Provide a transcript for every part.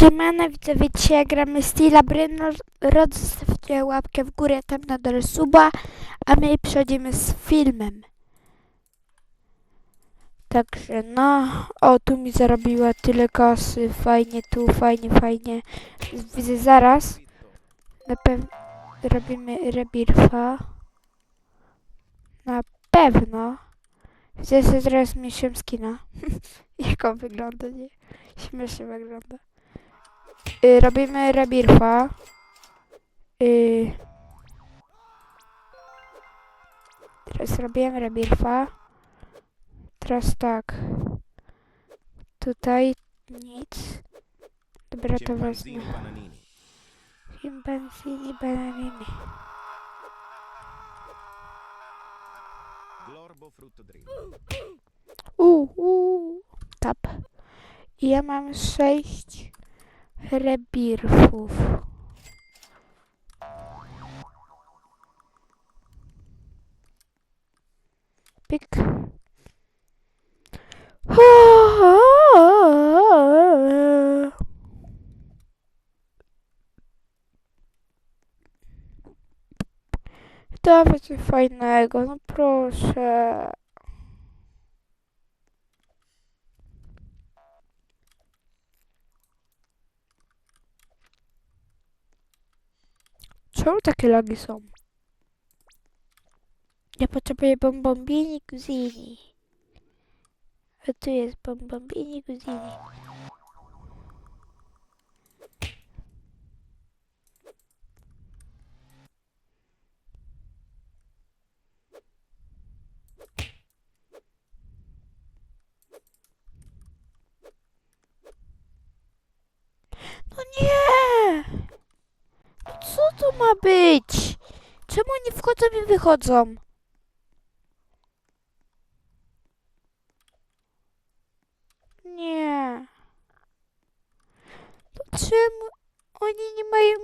Siemano widzowie, dzisiaj gramy Stila Brynrod, zostawcie łapkę w górę, tam na dole suba, a my przechodzimy z filmem. Także no, o tu mi zarobiła tyle kasy, fajnie tu, fajnie, fajnie. Widzę zaraz, na pewno robimy rebirfa. Na pewno. Widzę, że teraz miesiąc skina. Jak on wygląda, nie? Śmiesznie wygląda. Y, robimy rebirfa. Y, teraz robiłem rebirfa. Teraz tak. Tutaj nic. Dobra, to wezmę. Chimpanzini bananini. Uuu, uu, tap. I ja mam sześć rebirfów. Pyk. Dawaj coś fajnego, no proszę. Czemu takie lagi są? Ja potrzebuję bombombini kuzini. A tu jest bombombini kuzini. No nie! Co to ma być? Czemu nie wchodzą i wychodzą? Nie. To czemu oni nie mają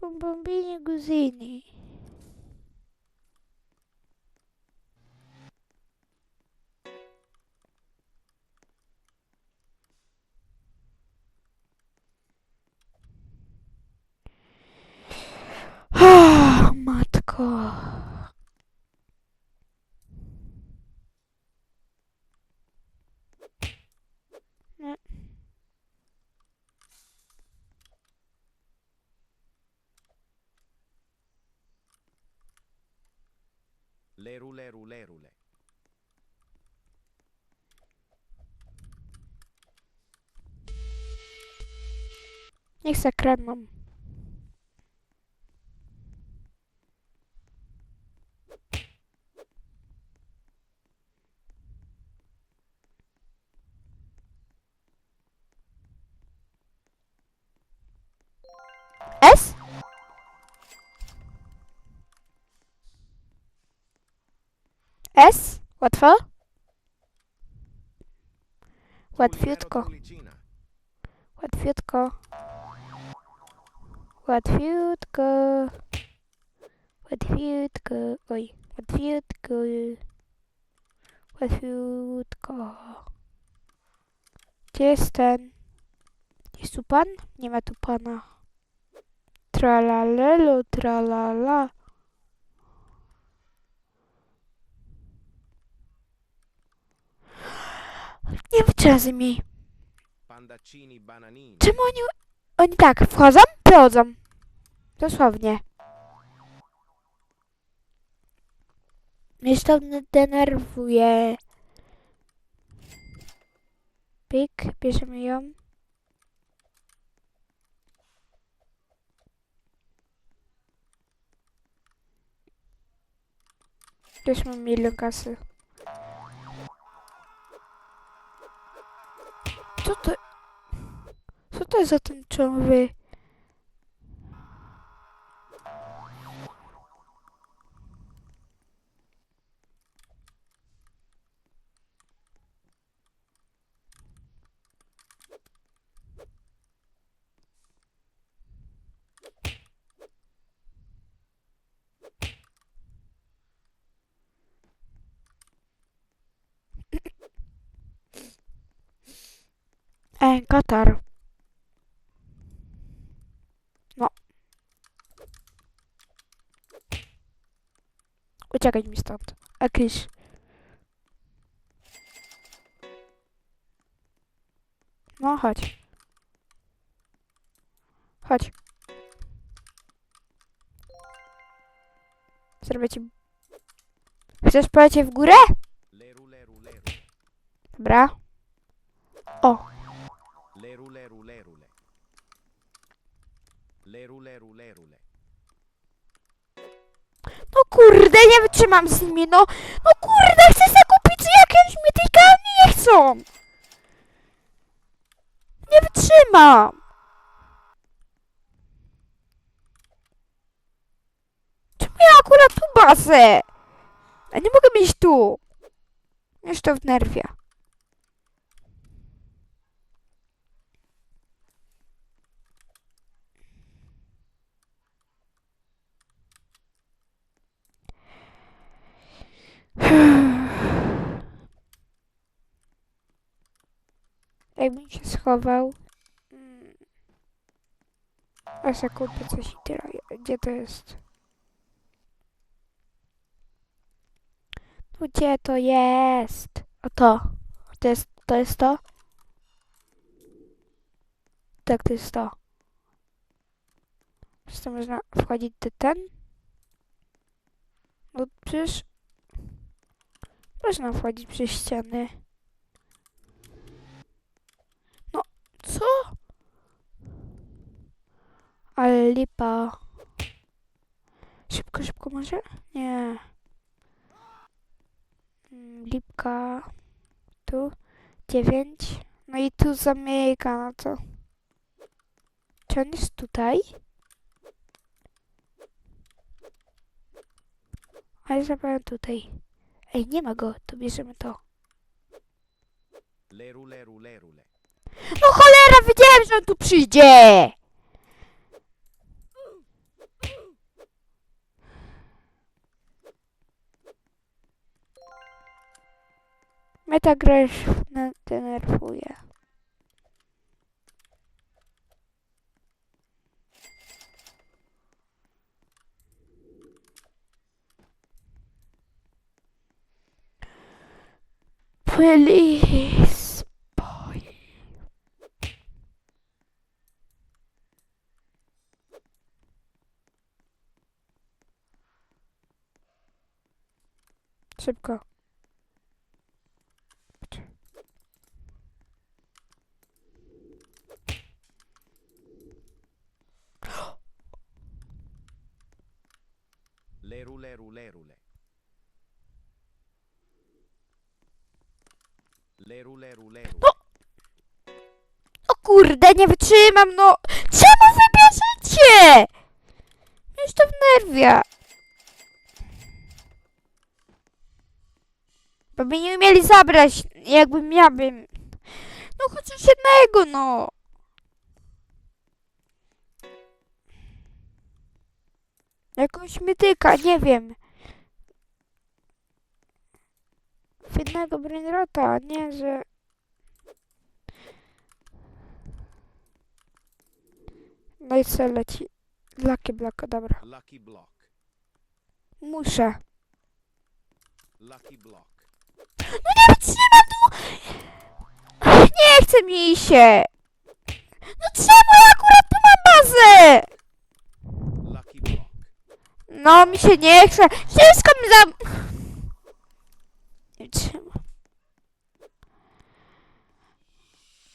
bombombini guzini? Lerule, rulerule. Exact, cred, mamă. S? Łatwo? Łatwiutko. Łatwiutko. Łatwiutko. Łatwiutko. Oj, łatwiutko. Łatwiutko. Gdzie jest ten? Jest tu pan? Nie ma tu pana. Tralalelo, tralala. Nie wyczazy mi. Czemu oni... Oni tak, wchodzą, wychodzą. Dosłownie. Mnie to denerwuje. Pik, bierzemy ją. Też mam milion kasy. Co to... Co to jest za tęczowy? Katar. No. Uciekaj mi stąd. Jakiś. No, chodź. Chodź. Zrobię ci... Chcesz polecieć w górę? Dobra. O, Leru leru leru le. Leru leru leru le. No kurde, nie wytrzymam z nimi, no. No kurde, chcę zakupić jakieś mityka, nie chcą. Nie wytrzymam. Czemu ja akurat tu bazę? Ja nie mogę mieć tu. Już to wnerwia. Jakbym się schował. A se coś tyle. Gdzie to jest? No gdzie to jest? O to. To jest to? Jest to? Tak, to jest to. Przez to można wchodzić do ten? No przecież... Można wchodzić przez ściany. No, co? Ale lipa. Szybko, szybko może? Nie. Mm, Lipka. Tu. Dziewięć. No i tu zamyka, no to. Czy on jest tutaj? A ja zabrałem tutaj. Ej, nie ma go, to bierzemy to. Leru leru leru le. No cholera, wiedziałem, że on tu przyjdzie! Mnie ta gra denerwuje. Please, boy. Szybko. No! O kurde, nie wytrzymam, no! Czemu wybierzecie? Już to wnerwia. Bo by nie umieli zabrać, jakbym miałbym. No chociaż jednego, no. Jakąś mytyka, nie wiem. Jednego brainrota, nie, że... No i co leci? Lucky Block, dobra. Lucky block. Muszę. Lucky block. No nie wytrzymam tu! Nie chce mi się! No czemu ja akurat tu mam bazę? Lucky block. No mi się nie chce. Wszystko mi za... Nie wytrzymam.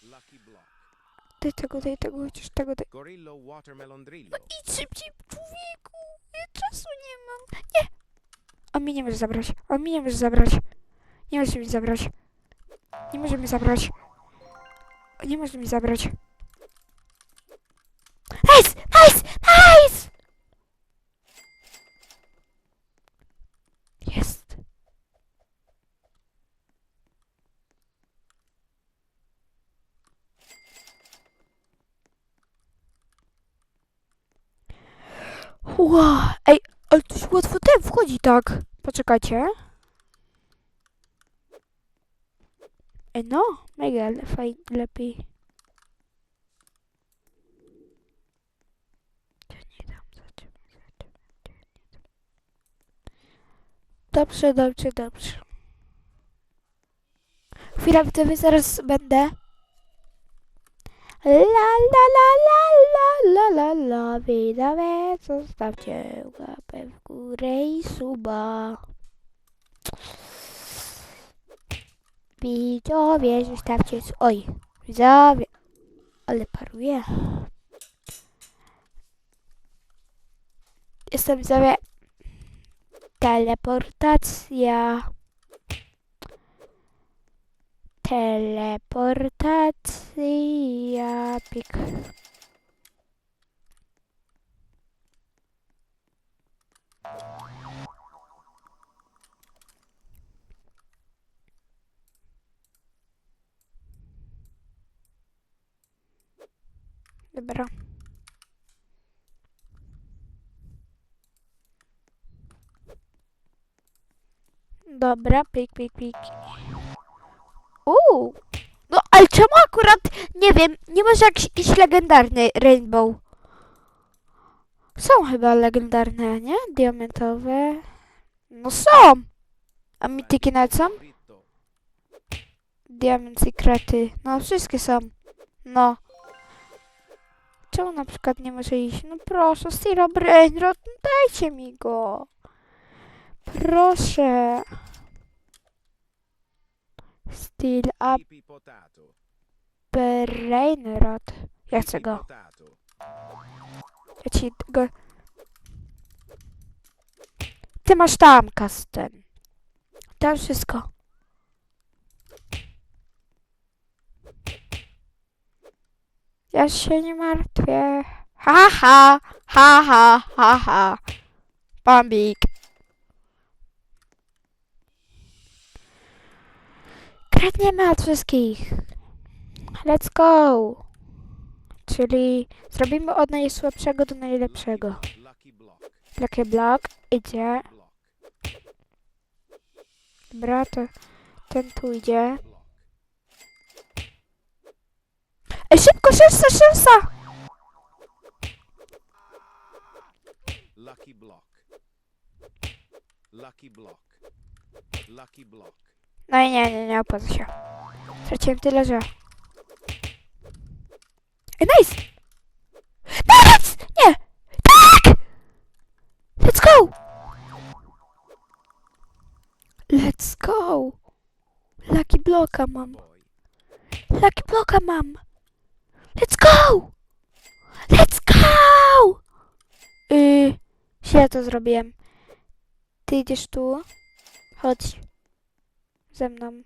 Lucky block. Daj tego, daj tego, chociaż tego, daj. Gorillo watermelon drillo. Idź szybciej, człowieku! Ja czasu nie mam. Nie! On mi nie może zabrać. On mi nie może zabrać. Nie może mi zabrać. Nie może mi zabrać. Nie może mi zabrać. tak, poczekajcie. E no, mega faj, lepiej. Dobrze, dobrze, dobrze. Chwila, widzowie, zaraz będę. La la la la la la la la widzowie, zostawcie łapę w górę i suba. Widzowie, zostawcie... Oj, widzowie. Ale paruje. Jestem widzowie. Teleportacja. Teleportacja. Pik. Dobra. Dobra, pik, pik, pik. Uuu. No, ale czemu akurat, nie wiem, nie może jakiś legendarny Rainbow? Są chyba legendarne, nie? Diamentowe. No są! A mityki nawet są? Diament Secrety. No, wszystkie są. No. Czemu na przykład nie może iść? No proszę, Stira Brainrot, dajcie mi go. Proszę. Steel Up potato. Brainrot. Ja chcę go. Ja ci go... Ty masz tam, Kasten. Tam wszystko. Ja się nie martwię. Ha, ha, ha, ha, ha, ha. Bambik. Kradniemy od wszystkich. Let's go. Czyli zrobimy od najsłabszego do najlepszego. Lucky block. Idzie. Dobra, to ten tu idzie. Ej, szybko, szybko, szybko! Lucky block. Lucky block. Lucky block. No i nie, nie, nie opłaca się. Straciłem tyle, że... Ej, nice! Nice! Nie! Tak! Let's go! Let's go! Lucky Blocka mam. Lucky Blocka mam. Let's go! Let's go! Yy, źle to zrobiłem. Ty idziesz tu. Chodź. Ze mną.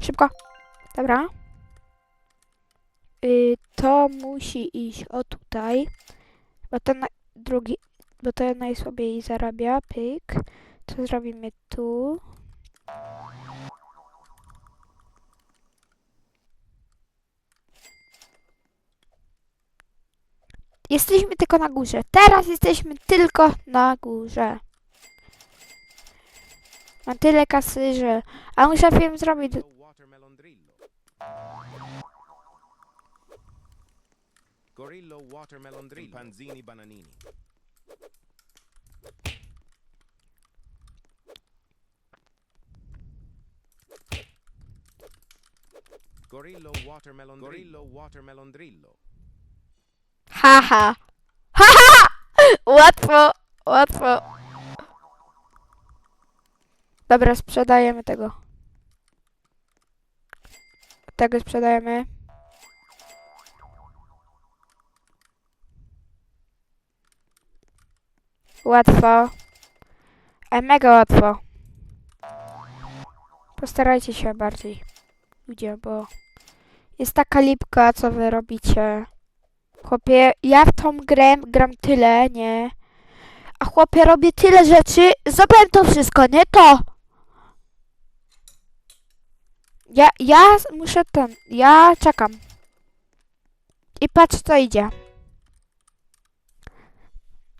Szybko. Dobra. Y, to musi iść o tutaj. Bo ten drugi, bo to najsłabiej zarabia. Pyk. To zrobimy tu. Jesteśmy tylko na górze. Teraz jesteśmy tylko na górze. Mam tyle kasy, że... A muszę film zrobić. Gorillo watermelon drillo. Panzini bananini. Gorillo watermelon Gorillo watermelon drillo. Haha. Haha! Łatwo, łatwo. Dobra, sprzedajemy tego. Tego sprzedajemy. Łatwo. E, mega łatwo. Postarajcie się bardziej. Ludzie, bo jest taka lipka, co wy robicie. Chłopie, ja w tą grę gram tyle, nie? A chłopie, robię tyle rzeczy, zrobiłem to wszystko, nie to! Ja, ja muszę ten, ja czekam. I patrz co idzie.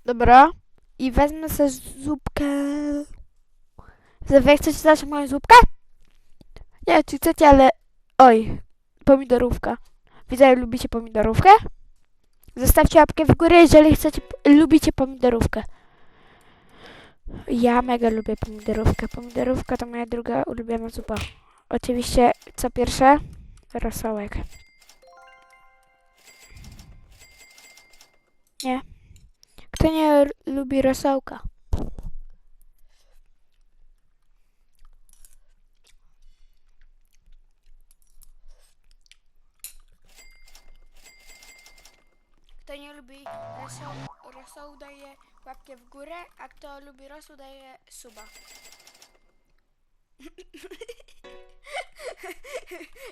Dobra, I wezmę sobie zupkę. Wy chcecie znać moją zupkę? Nie, czy chcecie, ale... Oj, pomidorówka. Widzę, lubicie pomidorówkę? Zostawcie łapkę w górę, jeżeli chcecie, lubicie pomidorówkę. Ja mega lubię pomidorówkę. Pomidorówka to moja druga ulubiona zupa. Oczywiście, co pierwsze? Rosołek. Nie. Kto nie lubi rosołka? Kto nie lubi rosołu, rosołu daje łapkę w górę, a kto lubi rosół daje suba.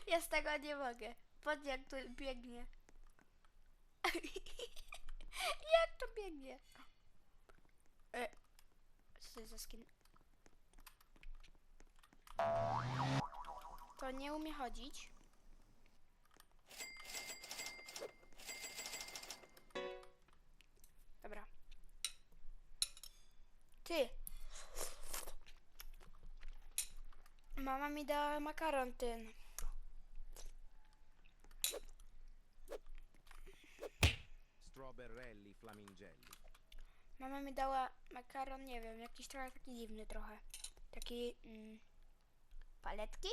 Ja z tego nie mogę. Patrz jak biegnie. jak to biegnie? E, co to jest za skin? To nie umie chodzić. Dobra. Ty. Mama mi dała makaron ten. Strawberrelli flamingelli. Mama mi dała makaron, nie wiem, jakiś trochę taki dziwny trochę. Taki mm, paletki?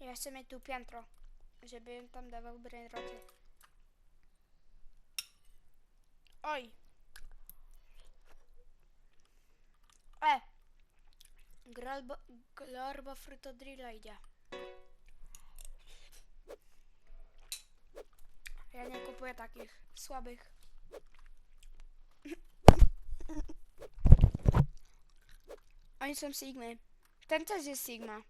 Ja chcę mieć tu piętro, żeby tam dawał brainroty. Oj! E! Glorbo, glorbo frutodrilla idzie. Ja nie kupuję takich słabych. Oni są Sigmy. Ten też jest Sigma.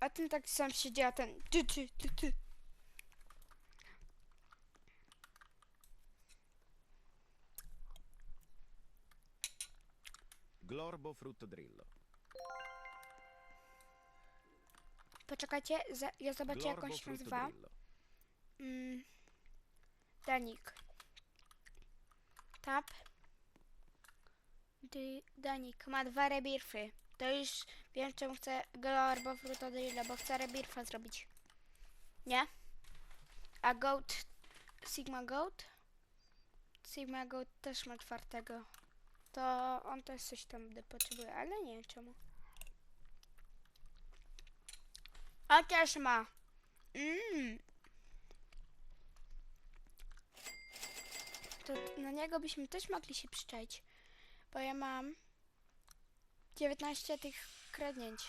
A ten tak sam siedzi, a ten ty, ty, ty, ty. Glorbo fruttodrillo. Poczekajcie, za, ja zobaczę jak on Glorbo się nazywa. fruttodrillo. Mm, Danik. Tap. Dy, Danik ma dwa rebirfy. To już wiem czemu chcę Glorbo Frutodrilla, bo chcę rebirfa zrobić. Nie? A Goat, Sigma Goat? Sigma Goat też ma czwartego. To on też coś tam potrzebuje, ale nie wiem czemu. On też ma. Mmm. To na niego byśmy też mogli się przyczaić. Bo ja mam 19 tych kradnięć.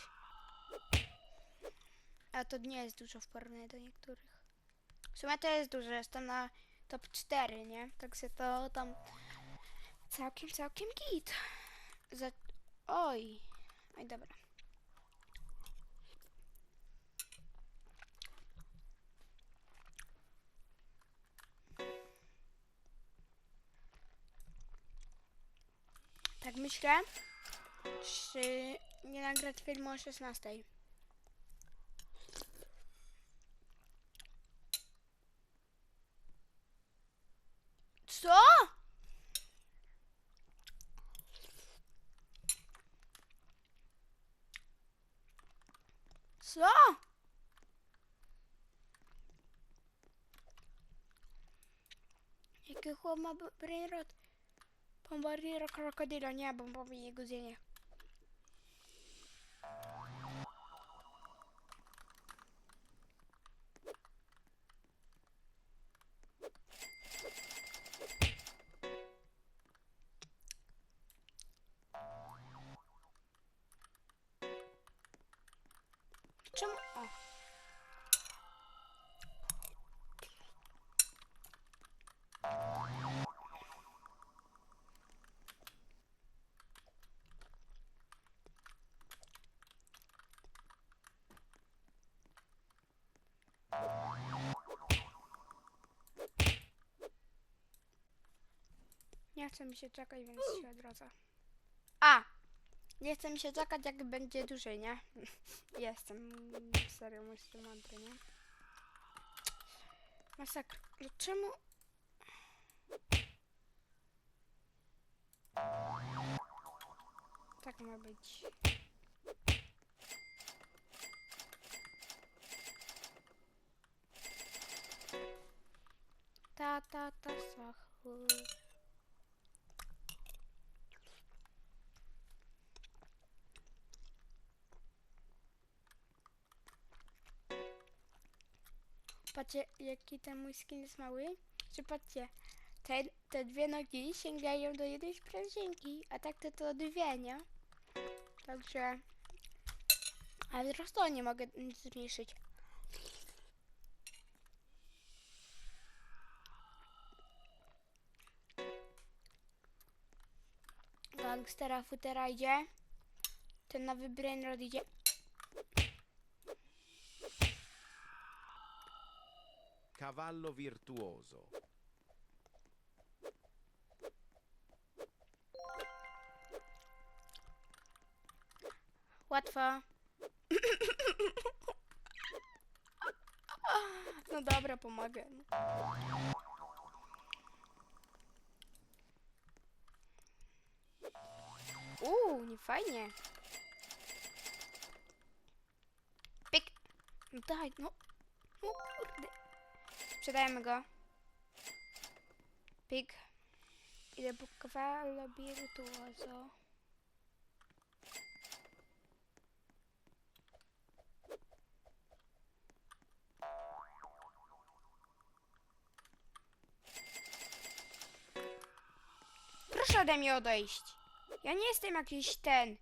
A to nie jest dużo w porównaniu do niektórych. W sumie to jest dużo, jestem na top 4, nie? Także to tam całkiem, całkiem git. Za... Oj. Oj, dobra. Tak myślę, czy nie nagrać filmu o 16. Co? Co? Jaki chłop ma b- brainrot? Bombardiro krokodyla, nie, bombowi jego zjenie. Nie chce mi się czekać, więc się odrodzę. A! Nie chce mi się czekać, jak będzie dłużej, nie? Jestem serio mój mądry, nie? Masakra. Dlaczego? Tak ma być. Patrzcie, jaki ten mój skin jest mały. Patrzcie, te, te dwie nogi sięgają do jednej sprężynki, a tak to to dwie, nie? Także... Ale to nie mogę nic zmniejszyć. Gangstera futera idzie. Ten nowy brainrod idzie. Cavallo virtuoso. Łatwo. No dobra, pomogę. Uuu, nie fajnie. Pyk. Daj, no. No kurde. Sprzedajemy go. Virtuoso. Proszę ode mnie odejść. Ja nie jestem jakiś ten.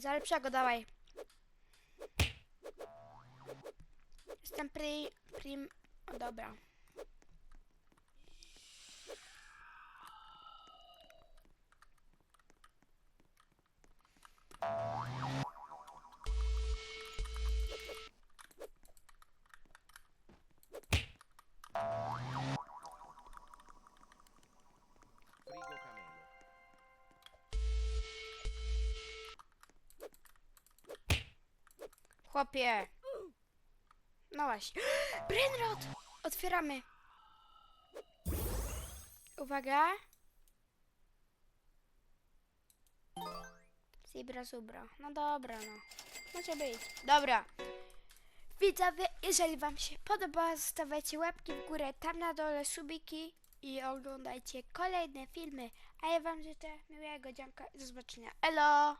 Za lepszego dawaj. Jestem pri... prim... O, dobra. Chłopie. No właśnie. Brainrod! Otwieramy. Uwaga. Zebra zubra. No dobra, no. Może być. Dobra. Widzowie, jeżeli wam się podoba, zostawiajcie łapki w górę, tam na dole subiki i oglądajcie kolejne filmy. A ja wam życzę miłego dzianka i do zobaczenia. Elo!